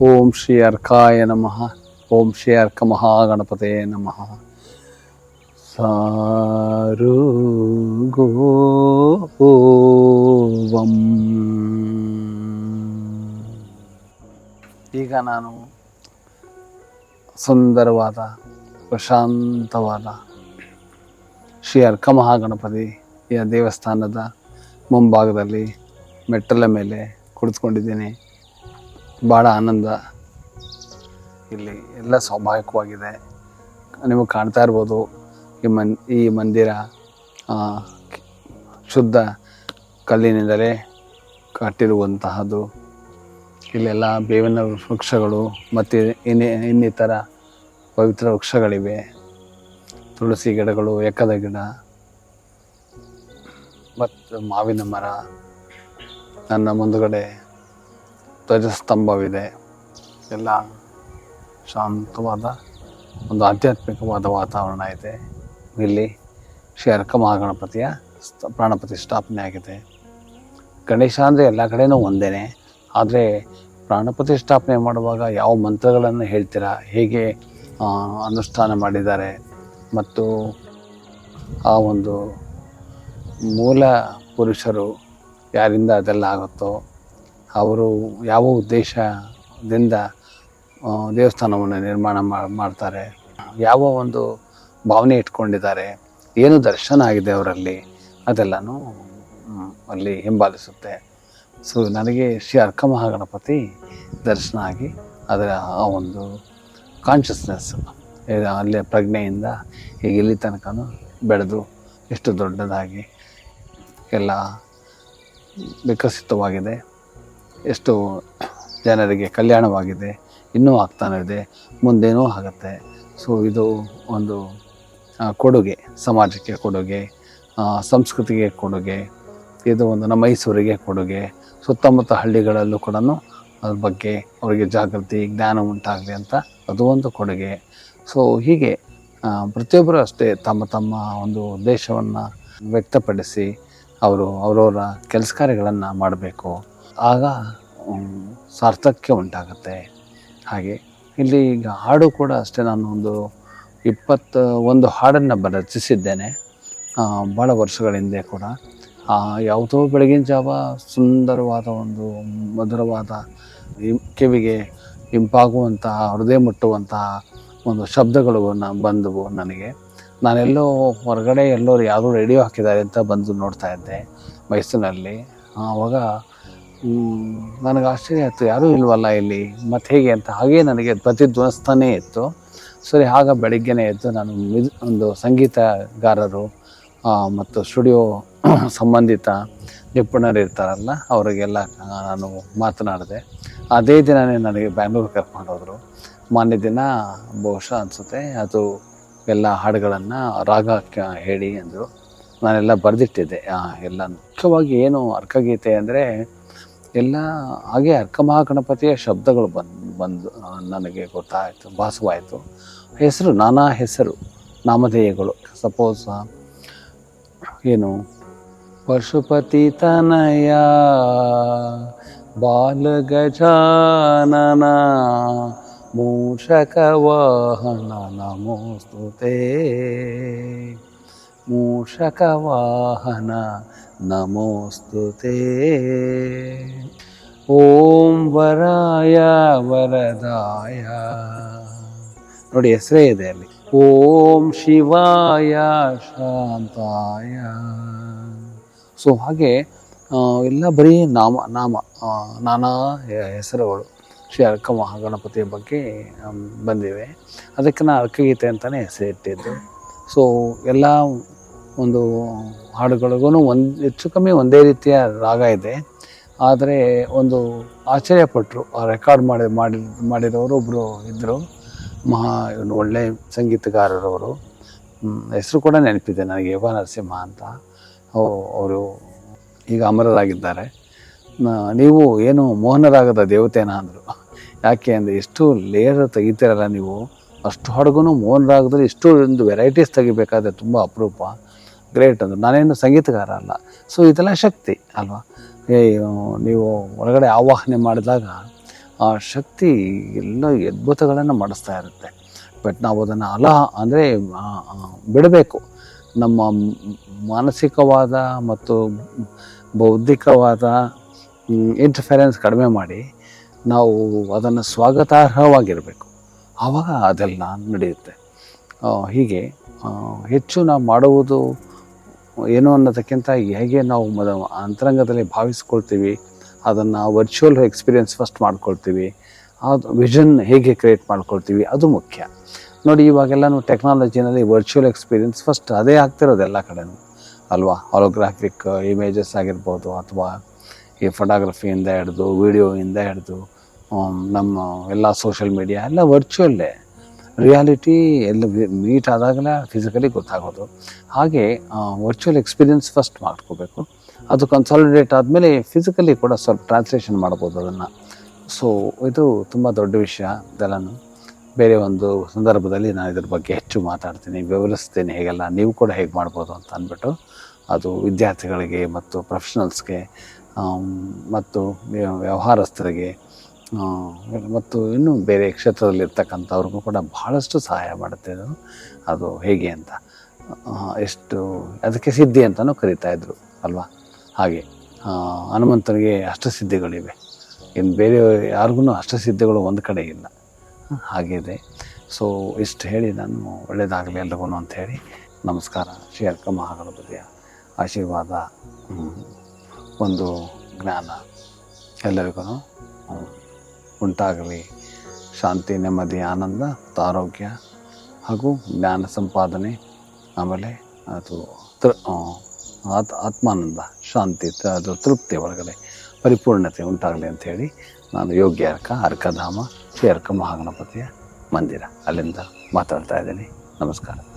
ಓಂ ಶ್ರೀ ಅರ್ಕಾಯ ನಮಃ. ಓಂ ಶ್ರೀ ಅರ್ಕ ಮಹಾಗಣಪತೇ ನಮಃ. ಸಾರು ಗೋವಂ ಈಗ ನಾನು ಸುಂದರವಾದ, ಪ್ರಶಾಂತವಾದ ಶ್ರೀ ಅರ್ಕ ಮಹಾಗಣಪತಿಯ ದೇವಸ್ಥಾನದ ಮುಂಭಾಗದಲ್ಲಿ ಮೆಟ್ಟಲ ಮೇಲೆ ಕುಳಿತುಕೊಂಡಿದ್ದೀನಿ. ಭಾಳ ಆನಂದ. ಇಲ್ಲಿ ಎಲ್ಲ ಸ್ವಾಭಾವಿಕವಾಗಿದೆ. ನಿಮಗೆ ಕಾಣ್ತಾ ಇರ್ಬೋದು, ಈ ಮನ್, ಈ ಮಂದಿರ ಶುದ್ಧ ಕಲ್ಲಿನಿಂದಲೇ ಕಟ್ಟಿರುವಂತಹದ್ದು. ಇಲ್ಲೆಲ್ಲ ಬೇವಿನ ವೃಕ್ಷಗಳು ಮತ್ತು ಇನ್ನಿ, ಇನ್ನಿತರ ಪವಿತ್ರ ವೃಕ್ಷಗಳಿವೆ. ತುಳಸಿ ಗಿಡಗಳು ಎಕ್ಕದ ಗಿಡ ಮತ್ತು ಮಾವಿನ ಮರ. ನನ್ನ ಮುಂದುಗಡೆ ಧ್ವಜಸ್ತಂಭವಿದೆ. ಎಲ್ಲ ಶಾಂತವಾದ ಒಂದು ಆಧ್ಯಾತ್ಮಿಕವಾದ ವಾತಾವರಣ ಇದೆ. ಇಲ್ಲಿ ಶ್ರೀ ಅರ್ಕ ಮಹಾಗಣಪತಿಯ ಸ್ಥ- ಪ್ರಾಣ ಪ್ರತಿಷ್ಠಾಪನೆ ಆಗಿದೆ. ಗಣೇಶ ಅಂದರೆ ಎಲ್ಲ ಕಡೆನೂ ಒಂದೇ ಆದರೆ ಪ್ರಾಣ ಪ್ರತಿಷ್ಠಾಪನೆ ಮಾಡುವಾಗ ಯಾವ ಮಂತ್ರಗಳನ್ನು ಹೇಳ್ತೀರಾ? ಹೇಗೆ ಅನುಷ್ಠಾನ ಮಾಡಿದ್ದಾರೆ? ಮತ್ತು ಆ ಒಂದು ಮೂಲ ಪುರುಷರು ಯಾರಿಂದ ಅದೆಲ್ಲ ಆಗುತ್ತೋ? ಅವರು ಯಾವ ಉದ್ದೇಶದಿಂದ ದೇವಸ್ಥಾನವನ್ನು ನಿರ್ಮಾಣ ಮಾಡ್ತಾರೆ, ಯಾವ ಒಂದು ಭಾವನೆ ಇಟ್ಕೊಂಡಿದ್ದಾರೆ, ಏನು ದರ್ಶನ ಆಗಿದೆ ಅವರಲ್ಲಿ, ಅದೆಲ್ಲನೂ ಅಲ್ಲಿ ಹಿಂಬಾಲಿಸುತ್ತೆ. ಸೊ ನನಗೆ ಶ್ರೀ ಅರ್ಕ ಮಹಾಗಣಪತಿ ದರ್ಶನ ಆಗಿ ಅದರ ಆ ಒಂದು ಕಾನ್ಷಿಯಸ್ನೆಸ್ ಅಲ್ಲೇ ಪ್ರಜ್ಞೆಯಿಂದ ಈಗ ಇಲ್ಲಿ ತನಕನೂ ಬೆಳೆದು ಎಷ್ಟು ದೊಡ್ಡದಾಗಿ ಎಲ್ಲ ವಿಕಸಿತವಾಗಿದೆ. ಎಷ್ಟು ಜನರಿಗೆ ಕಲ್ಯಾಣವಾಗಿದೆ, ಇನ್ನೂ ಆಗ್ತಾನೇ ಇದೆ, ಮುಂದೇನೂ ಆಗುತ್ತೆ. ಸೊ ಇದು ಒಂದು ಕೊಡುಗೆ, ಸಮಾಜಕ್ಕೆ ಕೊಡುಗೆ ಸಂಸ್ಕೃತಿಗೆ ಕೊಡುಗೆ, ಇದು ಒಂದು ನಮ್ಮ ಮೈಸೂರಿಗೆ ಕೊಡುಗೆ. ಸುತ್ತಮುತ್ತ ಹಳ್ಳಿಗಳಲ್ಲೂ ಕೂಡ ಅದ್ರ ಬಗ್ಗೆ ಅವರಿಗೆ ಜಾಗೃತಿ, ಜ್ಞಾನ ಉಂಟಾಗಲಿ ಅಂತ ಅದು ಒಂದು ಕೊಡುಗೆ. ಸೊ ಹೀಗೆ ಪ್ರತಿಯೊಬ್ಬರೂ ಅಷ್ಟೇ ತಮ್ಮ ತಮ್ಮ ಒಂದು ಉದ್ದೇಶವನ್ನು ವ್ಯಕ್ತಪಡಿಸಿ ಅವರು ಅವರವರ ಕೆಲಸ ಕಾರ್ಯಗಳನ್ನು ಮಾಡಬೇಕು. ಆಗ ಸಾರ್ಥಕ್ಯ ಉಂಟಾಗುತ್ತೆ. ಹಾಗೆ ಇಲ್ಲಿ ಈಗ ಹಾಡು ಕೂಡ ಅಷ್ಟೇ ನಾನು ಒಂದು ಇಪ್ಪತ್ತ ಒಂದು ಹಾಡನ್ನು ಬ, ರಚಿಸಿದ್ದೇನೆ. ಭಾಳ ವರ್ಷಗಳ ಹಿಂದೆ ಕೂಡ. ಯಾವುದೋ ಬೆಳಗಿನ ಜಾವ ಸುಂದರವಾದ ಒಂದು ಮಧುರವಾದ ಕಿವಿಗೆ ಇಂಪಾಗುವಂತಹ, ಹೃದಯ ಮುಟ್ಟುವಂತಹ ಒಂದು ಶಬ್ದಗಳು ನ- ಬಂದವು ನನಗೆ. ನಾನೆಲ್ಲೋ ಹೊರಗಡೆ ಎಲ್ಲರೂ ಯಾರೋ ರೇಡಿಯೋ ಹಾಕಿದ್ದಾರೆ ಅಂತ ಬಂದು ನೋಡ್ತಾ ಇದ್ದೆ ಮೈಸೂರಿನಲ್ಲಿ. ಆವಾಗ ನನಗೆ ಆಶ್ಚರ್ಯ ಆಯಿತು, ಯಾರೂ ಇಲ್ವಲ್ಲ ಇಲ್ಲಿ? ಮತ್ತು ಹೇಗೆ ಅಂತ. ಹಾಗೇ ನನಗೆ ಪ್ರತಿಧ್ವನಿಸ್ತಾನೇ ಇತ್ತು. ಸರಿ, ಆಗ ಬೆಳಿಗ್ಗೆನೇ ಎದ್ದು ನಾನು ಒಂದು ಸಂಗೀತಗಾರರು ಮತ್ತು ಸ್ಟುಡಿಯೋ ಸಂಬಂಧಿತ ನಿಪುಣರು ಇರ್ತಾರಲ್ಲ, ಅವರಿಗೆಲ್ಲ ನಾನು ಮಾತನಾಡಿದೆ. ಅದೇ ದಿನವೇ ನನಗೆ ಬ್ಯಾಂಗ್ಳೂರು ಕರ್ಕೊಂಡು ಹೋದರು. ಮಾನ್ಯ ದಿನ ಬಹುಶಃ ಅನಿಸುತ್ತೆ, ಅದು ಎಲ್ಲ ಹಾಡುಗಳನ್ನು ರಾಗ ಹೇಳಿ ಅಂದರು. ನಾನೆಲ್ಲ ಬರೆದಿಟ್ಟಿದ್ದೆ. ಎಲ್ಲ ಮುಖ್ಯವಾಗಿ ಏನು ಅರ್ಕಗೀತೆ ಅಂದರೆ ಎಲ್ಲ ಹಾಗೆ ಅರ್ಕ ಮಹಾಗಣಪತಿಯ ಶಬ್ದಗಳು ಬಂದು ಬಂದು ನನಗೆ ಗೊತ್ತಾಯಿತು, ಭಾಸವಾಯಿತು. ಹೆಸರು, ನಾನಾ ಹೆಸರು, ನಾಮಧೇಯಗಳು. ಸಪೋಸ್ ಏನು ಪಶುಪತಿ ತನಯ ಬಾಲಗಜಾನನ ಮೂಷಕ ವಾಹನ ನಮೋಸ್ತುತೆ. ಮೂಷಕ ವಾಹನ ನಮೋಸ್ತುತೆ ಓಂ ವರಾಯ ವರದಾಯ. ನೋಡಿ, ಹೆಸರೇ ಇದೆ ಅಲ್ಲಿ. ಓಂ ಶಿವಾಯ ಶಾಂತಾಯ. ಸೊ, ಹಾಗೆ ಎಲ್ಲ ಬರೀ ನಾಮ ನಾಮ ನಾನಾ ಹೆಸರುಗಳು ಶ್ರೀ ಅರ್ಕ ಮಹಾಗಣಪತಿಯ ಬಗ್ಗೆ ಬಂದಿವೆ. ಅದಕ್ಕೆ ನಾನು ಅರ್ಕಗೀತೆ ಅಂತಲೇ ಹೆಸರಿಟ್ಟಿದ್ದು. ಸೊ, ಎಲ್ಲ ಒಂದು ಹಾಡುಗಳಿಗೂ ಒಂದು, ಹೆಚ್ಚು ಕಮ್ಮಿ ಒಂದೇ ರೀತಿಯ ರಾಗ ಇದೆ. ಆದರೆ ಒಂದು ಆಶ್ಚರ್ಯಪಟ್ಟರು ಆ ರೆಕಾರ್ಡ್ ಮಾಡಿ ಮಾಡಿ ಮಾಡಿರೋರು ಒಬ್ಬರು ಇದ್ದರು ಮಹಾ, ಇವನು ಒಳ್ಳೆ ಸಂಗೀತಗಾರರವರು. ಹೆಸರು ಕೂಡ ನೆನಪಿದೆ ನನಗೆ ಯೋಗ ನರಸಿಂಹ ಅಂತ. ಅವರು ಈಗ ಅಮರರಾಗಿದ್ದಾರೆ. ನೀವು ಏನು ಮೋಹನರಾಗದ ದೇವತೆನ ಅಂದರು. ಯಾಕೆ ಅಂದರೆ ಎಷ್ಟು ಲೇಯರ್ ತೆಗಿತೀರಲ್ಲ ನೀವು. ಅಷ್ಟು ಹಾಡುಗೂ ಮೋಹನರಾಗದಲ್ಲಿ ಇಷ್ಟು ಒಂದು ವೆರೈಟೀಸ್ ತೆಗಿಬೇಕಾದ್ರೆ ತುಂಬ ಅಪರೂಪ. ಗ್ರೇಟ್ ಅಂದರು. ನಾನೇನು ಸಂಗೀತಗಾರ ಅಲ್ಲ. ಸೊ ಇದೆಲ್ಲ ಶಕ್ತಿ, ಅಲ್ವಾ? ನೀವು ಹೊರಗಡೆ ಆವಾಹನೆ ಮಾಡಿದಾಗ, ಆ ಶಕ್ತಿ ಎಲ್ಲ ಅದ್ಭುತಗಳನ್ನು ಮಾಡಿಸ್ತಾ ಇರುತ್ತೆ. ಬಟ್ ನಾವು ಅದನ್ನು ಅಲ, ಅಂದರೆ ಬಿಡಬೇಕು. ನಮ್ಮ ಮಾನಸಿಕವಾದ ಮತ್ತು ಬೌದ್ಧಿಕವಾದ ಇಂಟರ್ಫೆರೆನ್ಸ್ ಕಡಿಮೆ ಮಾಡಿ ನಾವು ಅದನ್ನು ಸ್ವಾಗತಾರ್ಹವಾಗಿರಬೇಕು. ಆವಾಗ ಅದೆಲ್ಲ ನಡೆಯುತ್ತೆ. ಹೀಗೆ ಹೆಚ್ಚು ನಾವು ಮಾಡುವುದು ಏನು ಅನ್ನೋದಕ್ಕಿಂತ ಹೇಗೆ ನಾವು ಮೊದ ಅಂತರಂಗದಲ್ಲಿ ಭಾವಿಸ್ಕೊಳ್ತೀವಿ, ಅದನ್ನು ವರ್ಚುವಲ್ ಎಕ್ಸ್ಪೀರಿಯೆನ್ಸ್ ಫಸ್ಟ್ ಮಾಡ್ಕೊಳ್ತೀವಿ, ಅದು ವಿಷನ್ ಹೇಗೆ ಕ್ರಿಯೇಟ್ ಮಾಡ್ಕೊಳ್ತೀವಿ, ಅದು ಮುಖ್ಯ. ನೋಡಿ, ಇವಾಗೆಲ್ಲನೂ ಟೆಕ್ನಾಲಜಿನಲ್ಲಿ ವರ್ಚುವಲ್ ಎಕ್ಸ್ಪೀರಿಯೆನ್ಸ್ ಫಸ್ಟ್ ಅದೇ ಆಗ್ತಿರೋದು ಎಲ್ಲ ಕಡೆನೂ. ಅಲ್ವಾ? ಹಾಲೋಗ್ರಾಫಿಕ್ ಇಮೇಜಸ್ ಆಗಿರ್ಬೋದು, ಅಥವಾ ಈ ಫೋಟೋಗ್ರಫಿಯಿಂದ ಹಿಡ್ದು ವೀಡಿಯೋಯಿಂದ ಹಿಡ್ದು ನಮ್ಮ ಎಲ್ಲ ಸೋಷಲ್ ಮೀಡಿಯಾ ಎಲ್ಲ ವರ್ಚುವಲ್ಲೇ ರಿಯಾಲಿಟಿ ಎಲ್ಲ ಮೀಟ್ ಆದಾಗಲೇ ಫಿಸಿಕಲಿ ಗೊತ್ತಾಗೋದು. ಹಾಗೆ ವರ್ಚುವಲ್ ಎಕ್ಸ್ಪೀರಿಯನ್ಸ್ ಫಸ್ಟ್ ಮಾಡ್ಕೋಬೇಕು. ಅದು ಕನ್ಸಾಲಿಡೇಟ್ ಆದಮೇಲೆ ಫಿಸಿಕಲಿ ಕೂಡ ಸ್ವಲ್ಪ ಟ್ರಾನ್ಸ್ಲೇಷನ್ ಮಾಡ್ಬೋದು ಅದನ್ನು. ಸೊ ಇದು ತುಂಬ ದೊಡ್ಡ ವಿಷಯ ಇದೆಲ್ಲನೂ. ಬೇರೆ ಒಂದು ಸಂದರ್ಭದಲ್ಲಿ ನಾನು ಇದ್ರ ಬಗ್ಗೆ ಹೆಚ್ಚು ಮಾತಾಡ್ತೀನಿ, ವಿವರಿಸ್ತೀನಿ ಹೇಗೆಲ್ಲ ನೀವು ಕೂಡ ಹೇಗೆ ಮಾಡ್ಬೋದು ಅಂತ ಅಂದ್ಬಿಟ್ಟು. ಅದು ವಿದ್ಯಾರ್ಥಿಗಳಿಗೆ ಮತ್ತು ಪ್ರೊಫೆಷನಲ್ಸ್ಗೆ ಮತ್ತು ವ್ಯವಹಾರಸ್ಥರಿಗೆ ಮತ್ತು ಇನ್ನೂ ಬೇರೆ ಕ್ಷೇತ್ರದಲ್ಲಿರ್ತಕ್ಕಂಥವ್ರಿಗೂ ಕೂಡ ಬಹಳಷ್ಟು ಸಹಾಯ ಮಾಡುತ್ತೆ ಅದು ಅದು ಹೇಗೆ ಅಂತ. ಎಷ್ಟು, ಅದಕ್ಕೆ ಸಿದ್ಧಿ ಅಂತಲೂ ಕರಿತಾ ಇದ್ರು, ಅಲ್ವಾ? ಹಾಗೆ ಹನುಮಂತನಿಗೆ ಹನುಮಂತನಿಗೆ ಅಷ್ಟಸಿದ್ಧಿಗಳಿವೆ ಇನ್ನು ಬೇರೆ ಯಾರಿಗೂ ಅಷ್ಟಸಿದ್ಧಿಗಳು ಒಂದು ಕಡೆ ಇಲ್ಲ. ಹಾಗಿದೆ ಸೊ ಇಷ್ಟು ಹೇಳಿ ನಾನು ಒಳ್ಳೆಯದಾಗಲಿ ಎಲ್ರಿಗೂ ಅಂತ ಹೇಳಿ ನಮಸ್ಕಾರ. ಶ್ರೀ ಅರ್ಕ ಮಹಾಗಣಪತಿಯ ಆಶೀರ್ವಾದ ಒಂದು ಜ್ಞಾನ ಎಲ್ಲರಿಗೂ. ಉಂಟಾಗಲಿ. ಶಾಂತಿ, ನೆಮ್ಮದಿ, ಆನಂದ, ಆರೋಗ್ಯ ಹಾಗೂ ಜ್ಞಾನ ಸಂಪಾದನೆ ಆಮೇಲೆ ಅದು ತೃ ಆತ್ ಆತ್ಮಾನಂದ, ಶಾಂತಿ ಅದು ತೃಪ್ತಿ ಒಳಗಡೆ ಪರಿಪೂರ್ಣತೆ ಉಂಟಾಗಲಿ ಅಂತ ಹೇಳಿ ನಾನು ಯೋಗ್ಯ ಅರ್ಕ ಅರ್ಕಧಾಮ, ಶ್ರೀ ಅರ್ಕ ಮಹಾಗಣಪತಿಯ ಮಂದಿರ ಅಲ್ಲಿಂದ ಮಾತಾಡ್ತಾ ಇದ್ದೀನಿ. ನಮಸ್ಕಾರ.